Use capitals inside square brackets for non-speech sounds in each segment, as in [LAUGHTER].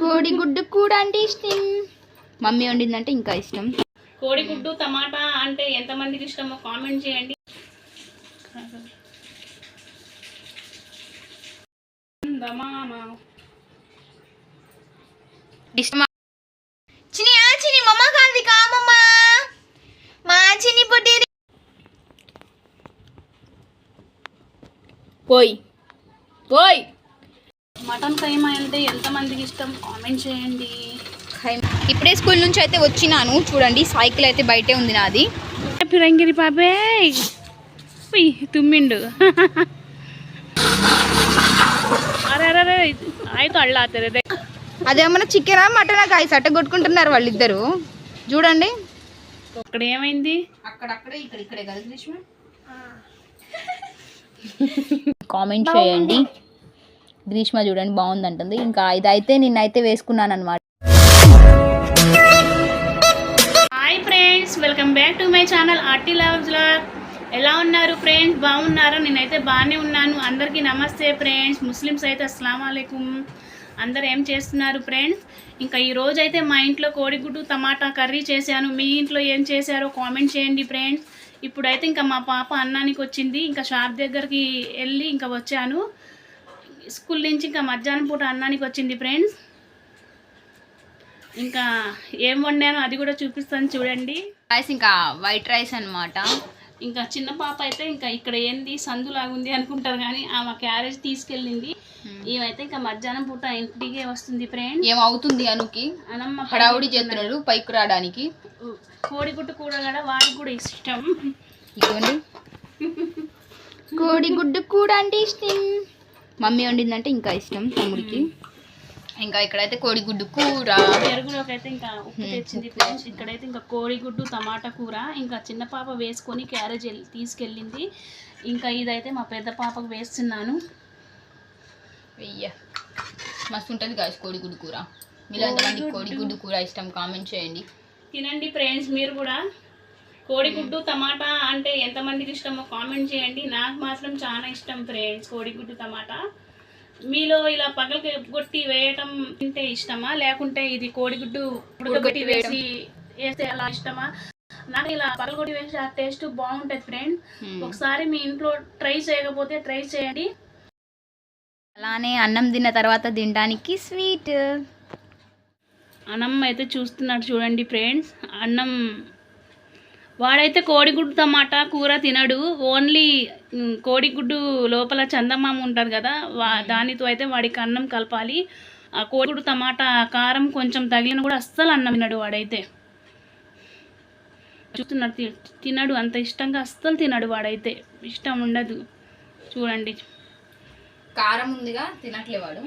కోడిగుడ్డు కూడా అంటే ఇష్టం. మమ్మీ వండిందంటే ఇంకా ఇష్టం. కోడిగుడ్డు టమాటా అంటే ఎంతమందికి ఇష్టమో కామెంట్ చేయండి. దమామా. ఇష్టమా చిని ఆ చిని మమ్మ కాదు కామమ్మ మా చిని పొట్టేరి పోయి. పోయి. మటన్ కైమా అంటే ఎంతమందికి ఇష్టం? కామెంట్ చేయండి. ఇప్పుడే స్కూల్ నుంచి అయితే వచ్చినాను. చూడండి సైకిల్ అయితే బయటే ఉంది నాది. పిరంగిరి పాపే తుమ్మిండు. అరే అరే అరే ఆಯ್ತು అళ్ళ తెరదే అదేమన్నా చికెనా మటనా కాయ సట్ట కొట్టుకుంటున్నారు వాళ్ళిద్దరు. చూడండి. అక్కడ ఏమైంది? అక్కడక్కడే ఇక్కడ ఇక్కడే కదా గ్రీష్మ కామెంట్ చేయండి. గ్రీష్మ చూడండి బాగుందంటుంది. ఇంకా ఇదైతే నిన్నైతే వేసుకున్నాను అనమాట hi friends welcome back to my channel Aarti loves ఎలా ఉన్నారు ఫ్రెండ్స్ బాగున్నారా? నేనైతే బాగానే ఉన్నాను. అందరికీ నమస్తే ఫ్రెండ్స్ ముస్లిమ్స్ అయితే అస్సలం వాలేకుమ్ అందరు ఏం చేస్తున్నారు ఫ్రెండ్స్ ఇంకా ఈరోజు అయితే మా ఇంట్లో కోడిగుడ్డు టమాటా కర్రీ చేశాను. మీ ఇంట్లో ఏం చేశారో కామెంట్ చేయండి ఫ్రెండ్స్ ఇప్పుడైతే ఇంకా మా పాప అన్నానికి వచ్చింది. ఇంకా షాప్ దగ్గరికి వెళ్ళి ఇంకా వచ్చాను. స్కూల్ నుంచి ఇంకా మధ్యాహ్నం పూట అన్నానికి వచ్చింది ఫ్రెండ్స్. ఇంకా ఏం వండానో అది కూడా చూపిస్తాను చూడండి. రైస్ ఇంకా వైట్ రైస్ అన్నమాట. ఇంకా చిన్న పాప అయితే ఇంకా ఇక్కడ ఏంది సందు లాగుంది అనుకుంటారు కానీ ఆమె క్యారేజ్ తీసుకెళ్ళింది. ఈమెయితే ఇంకా మధ్యాహ్నం పూట ఇంటికే వస్తుంది ఫ్రెండ్. ఏమవుతుంది అనుకి? అనమ్మ హడావుడి చేస్తున్నారు పైకి రావడానికి. కోడిగుడ్డు కూడా కూడా వాడికి కూడా ఇష్టం. ఇదిగోండి. [LAUGHS] కోడిగుడ్డు కూడా అంటే ఇష్టం. మమ్మీ వండిందంటే ఇంకా ఇష్టం తమ్ముడికి. ఇంకా ఇక్కడైతే కోడిగుడ్డు కూర. పెరుగులోకి అయితే ఇంకా ఉప్పు తెచ్చింది ఫ్రెండ్స్. ఇక్కడైతే ఇంకా కోడిగుడ్డు టమాటా కూర ఇంకా చిన్న పాప వేసుకొని క్యారేజ్ తీసుకెళ్ళింది. ఇంకా ఇదైతే మా పెద్ద పాపకు వేస్తున్నాను. వెయ్య. మస్తు ఉంటుంది కాదు కోడిగుడ్డు కూర. ఎంతమంది కోడిగుడ్డు. కూర ఇష్టం? కామెంట్ చేయండి. తినండి ఫ్రెండ్స్ మీరు కూడా. కోడిగుడ్డు టమాటా అంటే ఎంతమందికి ఇష్టమో కామెంట్ చేయండి. నాకు మాత్రం చాలా ఇష్టం ఫ్రెండ్స్ కోడిగుడ్డు టమాటా. మీలో ఇలా పగలకి కొట్టి వేయటం తింటే ఇష్టమా? లేకుంటే ఇది కోడిగుడ్డు ఉడకబెట్టి వేసి వేస్తే అలా ఇష్టమా? నాకు ఇలా పగలగొట్టి వేసి ఆ టేస్ట్ బాగుంటుంది ఫ్రెండ్. ఒకసారి మీ ఇంట్లో ట్రై చేయకపోతే ట్రై చేయండి. అలానే అన్నం తిన్న తర్వాత తినడానికి స్వీట్. అన్నం అయితే చూస్తున్నాడు చూడండి ఫ్రెండ్స్. అన్నం వాడైతే కోడిగుడ్డు టమాటా కూర తినడు. ఓన్లీ కోడిగుడ్డు లోపల చందమామ ఉంటుంది కదా వా దానితో అయితే వాడికి అన్నం కలపాలి. ఆ కోడిగుడ్డు టమాటా కారం కొంచెం తగిలిన కూడా అస్సలు అన్నం తినడు వాడైతే. చూస్తున్నాడు తినడు అంత ఇష్టంగా అస్సలు తినడు వాడైతే. ఇష్టం ఉండదు. చూడండి. కారం ఉందిగా తినట్లేవాడు.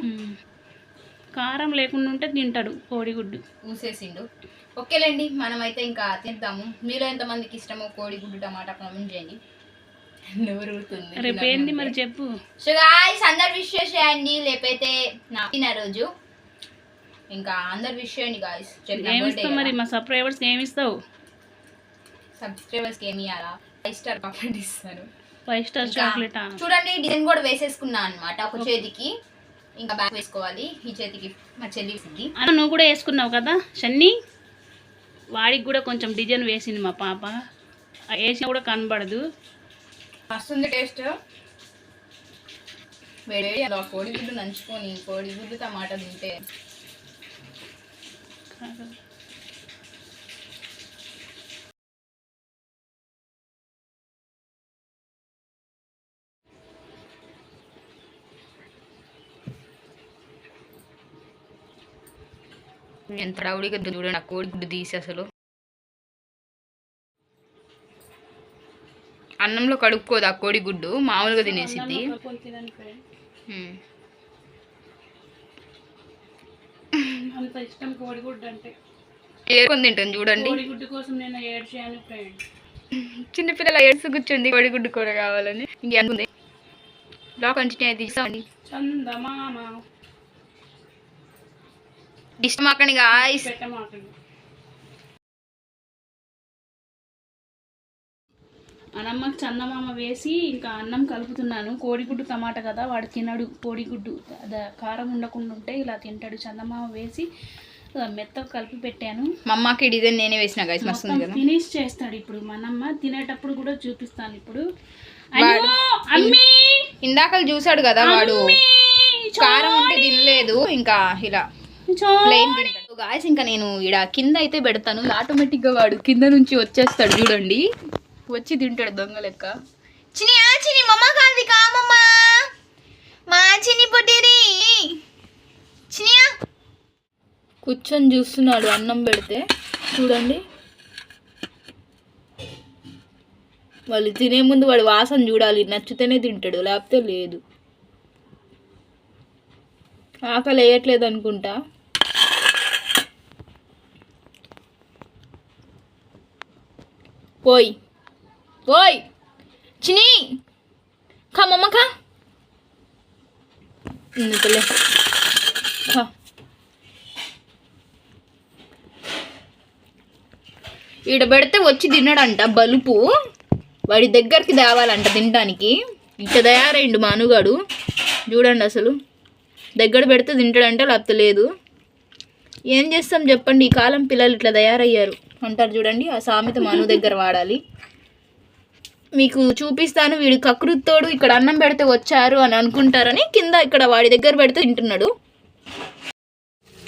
కారం లేకుండా ఉంటే తింటాడు కోడిగుడ్డు. ఊసేసిండు ఓకేలేండి మనమైతే ఇంకా తిందాము. మీలో ఎంతమందికి ఇష్టమో కోడిగుడ్డు టమాటా కామెంట్ చేయండి. నోరు ఊరుతుంది రేపు ఏంది మరి చెప్పు. సో గాయ్స్ అందరు విష్ చేసేయండి. లేకపోతే నా రోజు ఇంకా అందరు విష్ చేయండి గాయస్ ఏమిస్తావు మరి? మా సబ్స్క్రైబర్స్ ఏమి ఇస్తావు సబ్స్క్రైబర్స్కి ఏమి ఇవ్వాలా ఫైవ్ స్టార్ కామెంట్ ఇస్తారు. ఫైవ్ స్టార్ చాక్లెట్ చూడండి డిజైన్ కూడా వేసేసుకున్నా అన్నమాట ఒక చేతికి. ఇంకా బ్యాక్ వేసుకోవాలి. ఈ చేతికి మా చెల్లి అన్న నువ్వు కూడా వేసుకున్నావు కదా? షన్నీ? వాడికి కూడా కొంచెం డిజైన్ వేసింది మా పాప. వేసినా కూడా కనబడదు. వస్తుంది టేస్ట్. వేడి అలా కోడిగుడ్డు నంచుకొని కోడిగుడ్డు టమాటా తింటే. ఎంత రౌడిగా చూడండి ఆ కోడిగుడ్డు తీసి అసలు. అన్నంలో కడుక్కోదు ఆ కోడిగుడ్డు మామూలుగా తినేసిద్ది. హ్మ్. అంత ఇష్టం కోడిగుడ్డు అంటే. ఏరుకొని తింటుంది చూడండి. కోడిగుడ్డు కోసం నేను ఏడ్చాను ఫ్రెండ్. చిన్నపిల్లల ఏడుసు కూర్చుంది కోడిగుడ్డు కూర కావాలని. ఇంకేముంది? లా కంటిన్యూ అయితే ఇస్తామండి చందమామ. ఇష్టమాకండి గాయస్ అన్నమ్మకి చందమామ వేసి ఇంకా అన్నం కలుపుతున్నాను. కోడిగుడ్డు టమాటా కదా వాడు తినడు. కోడిగుడ్డు కారం ఉండకుండా ఉంటే ఇలా తింటాడు. చందమామ వేసి మెత్తగా కలిపి పెట్టాను. మా అమ్మకి డిజైన్ నేనే వేసిన గైస్ మస్తు ఉంది కదా. ఫినిష్ చేస్తాడు ఇప్పుడు మనమ్మ. తినేటప్పుడు కూడా చూపిస్తాను ఇప్పుడు. వాడు- అయ్యో, అమ్మీ! ఇందాక చూసాడు కదా వాడు. కారం ఉంటే తినలేదు. ఇంకా ఇలా ప్లెయిన్ గాయస్ ఇంకా నేను ఇక్కడ కింద అయితే పెడతాను. ఆటోమేటిక్గా వాడు కింద నుంచి వచ్చేస్తాడు చూడండి. వచ్చి తింటాడు దొంగ లెక్క. చిని ఆ చిని మమ్మ కాదు కామమ్మా మా చిని పొట్టిరి చినియా కూర్చొని చూస్తున్నాడు అన్నం పెడితే. చూడండి. వాళ్ళు తినే ముందు వాడు వాసన చూడాలి. నచ్చితేనే తింటాడు లేకపోతే లేదు. ఆకలి వేయట్లేదు అనుకుంటా. ఓయ్ ఓయ్ చిని ఖా మమ్మ ఖా ఎందుకులే ఖా ఈడ పెడితే వచ్చి తిన్నాడంట బలుపు. వాడి దగ్గరికి తేవాలంట తినడానికి. ఇట్ట తయారైండు మానుగాడు. చూడండి అసలు. దగ్గర పెడితే తింటాడంటే లేకపోతే లేదు. ఏం చేస్తాం చెప్పండి ఈ కాలం పిల్లలు ఇట్లా తయారయ్యారు. అంటారు చూడండి ఆ సామెత మను దగ్గర వాడాలి. మీకు చూపిస్తాను వీడు కకృత్తోడు ఇక్కడ అన్నం పెడితే వచ్చారు అని అనుకుంటారని కింద ఇక్కడ వాడి దగ్గర పెడితే తింటున్నాడు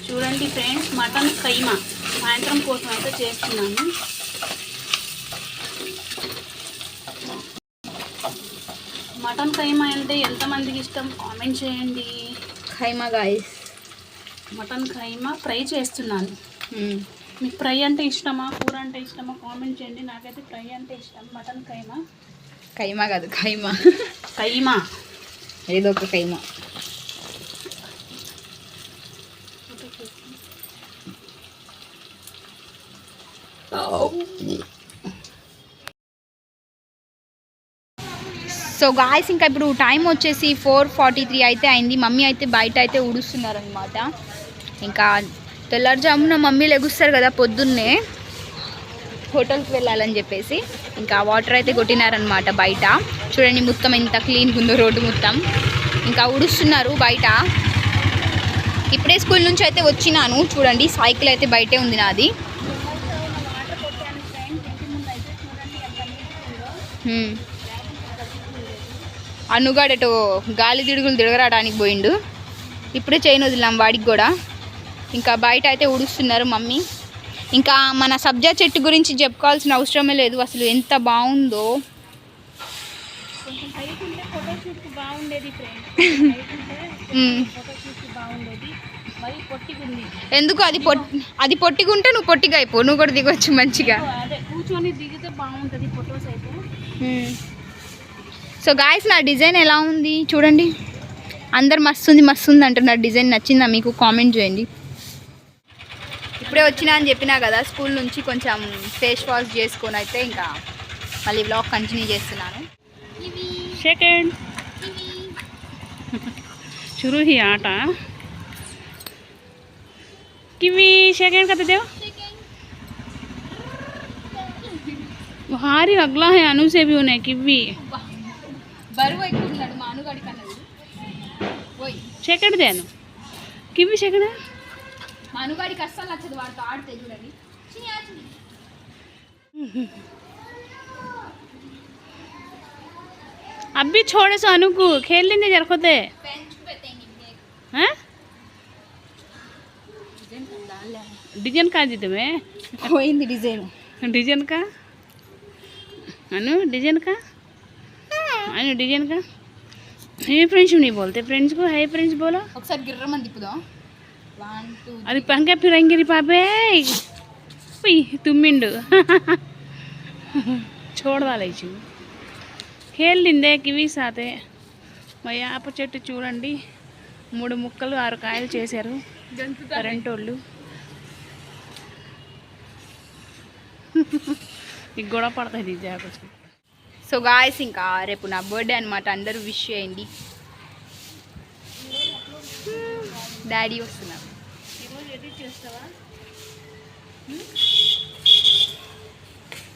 చూడండి ఫ్రెండ్స్ మటన్ కైమా. సాయంత్రం కోసం అయితే చేస్తున్నాను. మటన్ కైమా అంటే ఎంతమందికి ఇష్టం? కామెంట్ చేయండి. Keema guys mutton keema fry చేస్తున్నాను. మీకు ఫ్రై అంటే ఇష్టమా? కూర అంటే ఇష్టమా? కామెంట్ చేయండి. నాకైతే ఫ్రై అంటే ఇష్టం. మటన్ కైమా? ఖైమా కాదు ఖైమా కైమా? ఏదో ఒక ఖైమా సో గాయస్ ఇంకా ఇప్పుడు టైం వచ్చేసి ఫోర్ ఫార్టీ త్రీ అయితే అయింది. మమ్మీ అయితే బయట అయితే ఉడుస్తున్నారనమాట ఇంకా తెల్లారుజామున మమ్మీ లెగుస్తారు కదా పొద్దున్నే. హోటల్కి వెళ్ళాలని చెప్పేసి. ఇంకా వాటర్ అయితే కొట్టినారనమాట బయట. చూడండి మొత్తం ఎంత క్లీన్గా ఉందో రోడ్డు మొత్తం. ఇంకా ఉడుస్తున్నారు బయట. ఇప్పుడే స్కూల్ నుంచి అయితే వచ్చినాను. చూడండి సైకిల్ అయితే బయటే ఉంది నాది. అనుగాడటో గాలి దిడుగులు దిడగరాడానికి పోయిండు. ఇప్పుడే చైన్ వదిలాం వాడికి కూడా. ఇంకా బయట అయితే ఉడుస్తున్నారు మమ్మీ. ఇంకా మన సబ్జా చెట్టు గురించి చెప్పుకోవాల్సిన అవసరమే లేదు. అసలు ఎంత బాగుందో. [LAUGHS] ఎందుకు? అది పొట్టి అది పొట్టిగా ఉంటే నువ్వు పొట్టిగా అయిపో. నువ్వు కూడా దిగొచ్చు మంచిగా. అదే. కూర్చొని దిగితే బాగుంటుంది ఫొటోస్ అయితే. సో గాయస్ నా డిజైన్ ఎలా ఉంది? చూడండి. అందరు మస్తు ఉంది మస్తు ఉంది అంటున్నారు. డిజైన్ నచ్చిందా? మీకు కామెంట్ చేయండి. ఇప్పుడే వచ్చినా అని చెప్పినా కదా స్కూల్ నుంచి కొంచెం ఫేస్ వాష్ చేసుకొని అయితే ఇంకా మళ్ళీ వ్లాగ్ కంటిన్యూ చేస్తున్నాను సెకండ్ शुरू ही आटा किवी सेकंड करते देव भारी अगला है अनु से भी उन्हें किवी బరువు ఎక్కువ ఉన్నాడు మా అనుగాడి కన్నది పోయి सेकंड देनु किवी सेकंड है మా అనుగాడికి అస్సలు నచ్చదు వాడితో ఆడితే చూడండి చిన్ని, ఆ చిన్ని. अब भी छोड़े सो अनु को खेल लेंगे जरा खुद है పెంచు పెట్టేయండి, ఇదే. हैं? డిజైన్ ఉండాలే. डिजाइन का दी तुम्हें పోయింది డిజైన్ डिजाइन का अनु डिजाइन का अनु डिजाइन का ये फ्रेंड्स नहीं बोलते फ्रेंड्स को है फ्रेंड्स बोलो ఒకసారి గిర్రమని తిప్పుదాం వన్ టూ అది పంక ఫిరంగిరి పాపే తుమ్మిండు చూడవాలేచు కేళ్ళిందే కివి సాతే మా యాప చెట్టు చూడండి మూడు ముక్కలు ఆరు కాయలు చేశారు కరెంట్ వాళ్ళు నీకు గొడవ పడుతుంది చెట్టు సో గాయస్ ఇంకా రేపు నా బర్త్డే అనమాట అందరూ విష్ చేయండి డాడీ ఎడిట్ చేస్తావా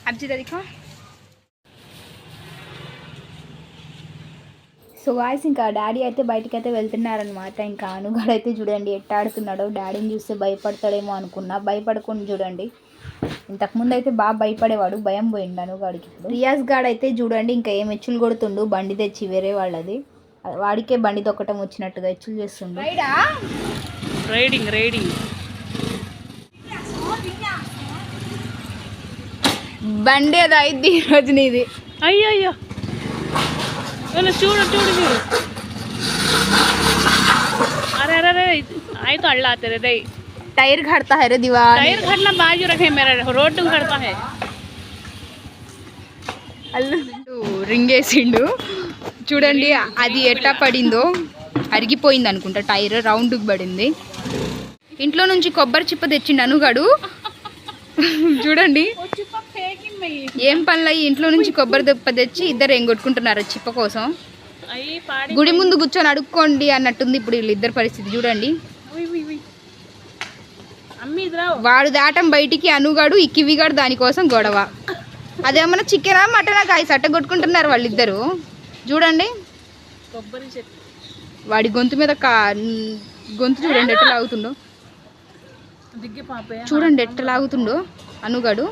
అబ్జిత్ అది సో వాయిస్ ఇంకా డాడీ అయితే బయటికి అయితే వెళ్తున్నారనమాట ఇంకా అనుగాడు అయితే చూడండి ఎట్ట ఆడుతున్నాడో. డాడీని చూస్తే భయపడతాడేమో అనుకున్నా. భయపడకుండా చూడండి. ఇంతకుముందు అయితే బాగా భయపడేవాడు. భయం పోయిండు అనుగాడికి ఇప్పుడు. రియాజ్ గాడ్ అయితే చూడండి ఇంకా ఏం ఎచ్చులు కొడుతుండు? బండి తెచ్చి వేరే వాళ్ళది. వాడికే బండి తొక్కటం వచ్చినట్టుగా ఎచ్చులు చేస్తుండు. Riding riding. బండి అది అయింది ఈరోజు నీది అయ్యో అయ్యో వీళ్ళు చూడు చూడు చూడు अरे अरे अरे आई तो अल्लाह तेरे दई టైర్ కడతా హరే దివాళి टायर खड़ना बाजू रखे मेरा रोड खड़ता है అల్లు రింగ్ వేసిండు చూడండి అది ఎట్టా పడిందో అరిగిపోయింది అనుకుంటా టైర్ రౌండ్కి పడింది ఇంట్లో నుంచి కొబ్బరి చిప్ప తెచ్చిండు అనుగాడు [LAUGHS] చూడండి ఏం పనులు అయ్యి ఇంట్లో నుంచి కొబ్బరి దెప్ప తెచ్చి ఇద్దరు ఏం కొట్టుకుంటున్నారు చిప్ప కోసం. గుడి ముందు కూర్చొని అడుక్కోండి అన్నట్టుంది ఇప్పుడు వీళ్ళిద్దరు పరిస్థితి చూడండి. వాడు దాటం బయటికి అనుగాడు ఈ కివిగాడు దానికోసం గొడవ. అదేమన్నా చికెనా మటనా కాయ సట్ట కొట్టుకుంటున్నారు వాళ్ళిద్దరు? చూడండి. కొబ్బరి చెట్టు వాడి గొంతు మీద కా గొంతు చూడండి ఎట్లా లాగుతుండో. చూడండి ఎట్లా లాగుతుండో అనుగాడు.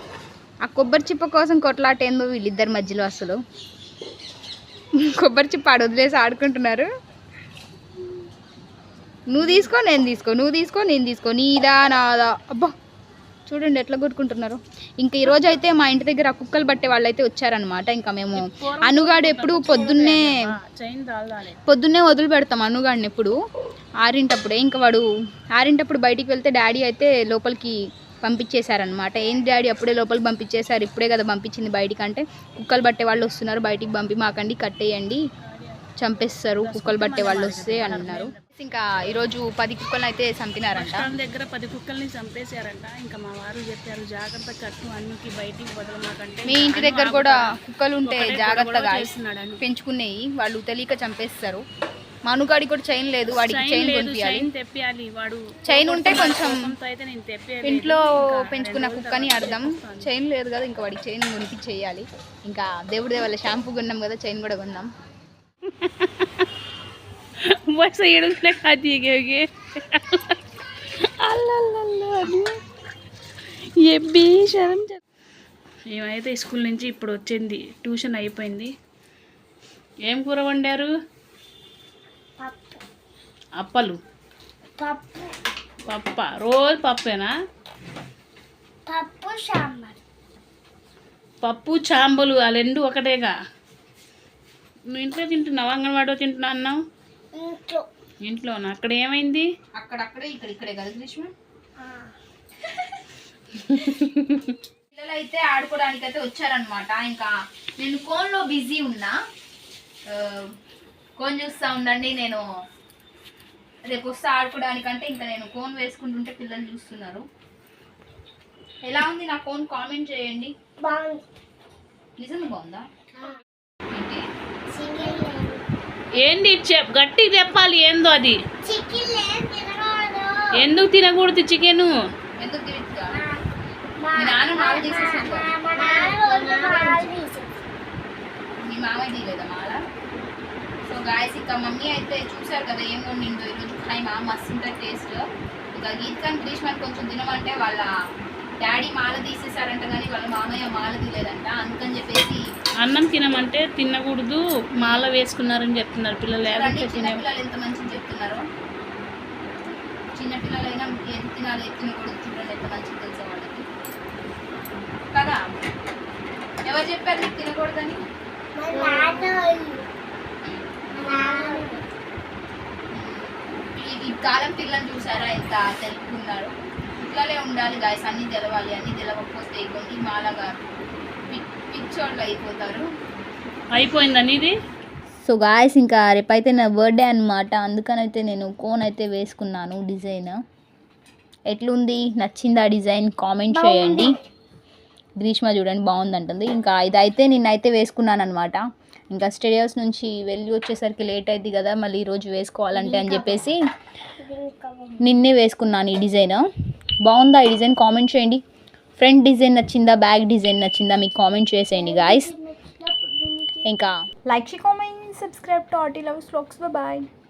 ఆ కొబ్బరి చిప్ప కోసం కొట్లాట ఏందో వీళ్ళిద్దరి మధ్యలో అసలు. కొబ్బరి చిప్ప ఆడ వదిలేసి ఆడుకుంటున్నారు. నువ్వు తీసుకో నేను తీసుకో నువ్వు తీసుకో నేను తీసుకో నీదా నాదా. అబ్బా చూడండి ఎట్లా కొట్టుకుంటున్నారు. ఇంకా ఈ రోజు అయితే మా ఇంటి దగ్గర కుక్కలు పట్టే వాళ్ళు అయితే వచ్చారనమాట ఇంకా మేము అనుగాడు ఎప్పుడు పొద్దున్నే పొద్దున్నే వదిలి పెడతాం అనుగాడిని ఎప్పుడు. ఆరింటప్పుడే. ఇంకా వాడు ఆరింటప్పుడు బయటికి వెళ్తే డాడీ అయితే లోపలికి పంపించేశారనమాట ఏం డాడీ అప్పుడే లోపలికి పంపించేశారు? ఇప్పుడే కదా పంపించింది బయటికి అంటే కుక్కలు పట్టే వాళ్ళు వస్తున్నారు బయటికి పంపి మాకండి కట్టేయండి. చంపేస్తారు కుక్కలు పట్టే వాళ్ళు వస్తే అని అన్నారు. ఇంకా ఈరోజు పది కుక్కలను అయితే చంపినారంట. దగ్గర పది కుక్కల్ని చంపేశారంట. ఇంకా మా వారు చెప్పారు జాగ్రత్త కట్టు అన్నికి బయటికి వదలమాకంటే మీ ఇంటి దగ్గర కూడా కుక్కలు ఉంటే జాగ్రత్తగా పెంచుకునేవి వాళ్ళు తెలియక చంపేస్తారు. మనుగాడి కూడా చైన్ లేదు వాడికి చైన్ తెప్పియాలి. వాడు చైన్ ఉంటే కొంచెం ఇంట్లో పెంచుకున్న కుక్కని అర్థం. చైన్ లేదు కదా ఇంకా వాడికి చైన్ కొనిపించేయాలి ఇంకా దేవుడి దేవాల షాంపూ కొన్నాం కదా చైన్ కూడా కొన్నాం. మేమైతే స్కూల్ నుంచి ఇప్పుడు వచ్చింది ట్యూషన్ అయిపోయింది. ఏం కూర వండారు? అప్పలు. పప్ప. రోజు పప్పేనా? పప్పు సాంబార్. పప్పు చాంబలు ఆ రెండు ఒకటేగా? నువ్వు ఇంట్లో తింటున్నావు? అంగన్వాడిలో తింటున్నా అన్నావు ఇంట్లో. ఇంట్లోనా? అక్కడ ఏమైంది? అక్కడక్కడే ఇక్కడ ఇక్కడే కదా గ్రీష్మ [LAUGHS] పిల్లలు అయితే ఆడుకోవడానికి అయితే వచ్చారనమాట ఇంకా నేను కోన్లో బిజీ ఉన్నా. కోన్ చూస్తా ఉండండి నేను రేపు వస్తా ఆడుకోవడానికంటే ఇంకా నేను కోన్ వేసుకుంటుంటే పిల్లలు చూస్తున్నారు. ఎలా ఉంది నా కోన్ కామెంట్ చేయండి. బాగుంది. నిజంగా బాగుందా? ఏంది చెప్ గట్టి చెప్పాలి ఏందో అది? ఎందుకు తినకూడదు చికెను? ఎందుకు తిరుగుతా? మా మీ నాన్న మాల తీసేసాడు కదా. మా నాన్న రోజు మాల తీసేసాడు. మీ మామయ్య తీయలేదా మాల సో గాయస్ ఇక మమ్మీ అయితే చూసారు కదా ఏం వండిందో ఈరోజు ఖైమా మస్తు ఉంటుంది టేస్ట్ ఇక గీత్కాన్ గ్రీష్మని కొంచెం తినమంటే వాళ్ళ డాడీ మాల తీసేసారంట కానీ వాళ్ళ మామయ్య మాల తీయలేదంట. అందుకని చెప్పేసి అన్నం తినమంటే తినకూడదు మాల వేసుకున్నారని చెప్తున్నారు పిల్లలు. చిన్నపిల్లలు ఎంత మంచిగా చెప్తున్నారో. చిన్నపిల్లలైనా ఏది తినాలి ఏది తినకూడదు చూడండి ఎంత మంచిగా తెలుసా వాళ్ళకి. కదా? ఎవరు చెప్పారు నీకు తినకూడదని మా నాన్న వాళ్ళు. మా నాన్న వాళ్ళు. ఈ కాలం పిల్లలు చూసారా? ఎంత తెలుపుకున్నారు. ఇట్లానే ఉండాలి గాయస్ అన్ని తెలవాలి అన్ని తెలవకపోతే ఇగోండి మాలగా పిచ్చోళ్ళు అయిపోతారు. అయిపోయిందని ఇది సో గాయస్ ఇంకా రేపైతే నా బర్త్డే అనమాట అందుకనైతే నేను కోన్ అయితే వేసుకున్నాను డిజైన్ ఎట్లుంది? నచ్చిందా డిజైన్ కామెంట్ చేయండి. గ్రీష్మ చూడండి బాగుందంటుంది. ఇంకా ఇదైతే నిన్నైతే వేసుకున్నాను అనమాట ఇంకా స్టేడియోస్ నుంచి వెళ్ళి వచ్చేసరికి లేట్ అయింది కదా మళ్ళీ ఈరోజు వేసుకోవాలంటే అని చెప్పేసి. నిన్నే వేసుకున్నాను ఈ డిజైన్ బాగుందా ఈ డిజైన్ కామెంట్ చేయండి ఫ్రంట్ డిజైన్ నచ్చిందా బ్యాక్ డిజైన్ నచ్చిందా మీకు కామెంట్ చేసేయండి గాయస్ ఇంకా like share subscribe to Arty Loves Vlogs. Bye bye.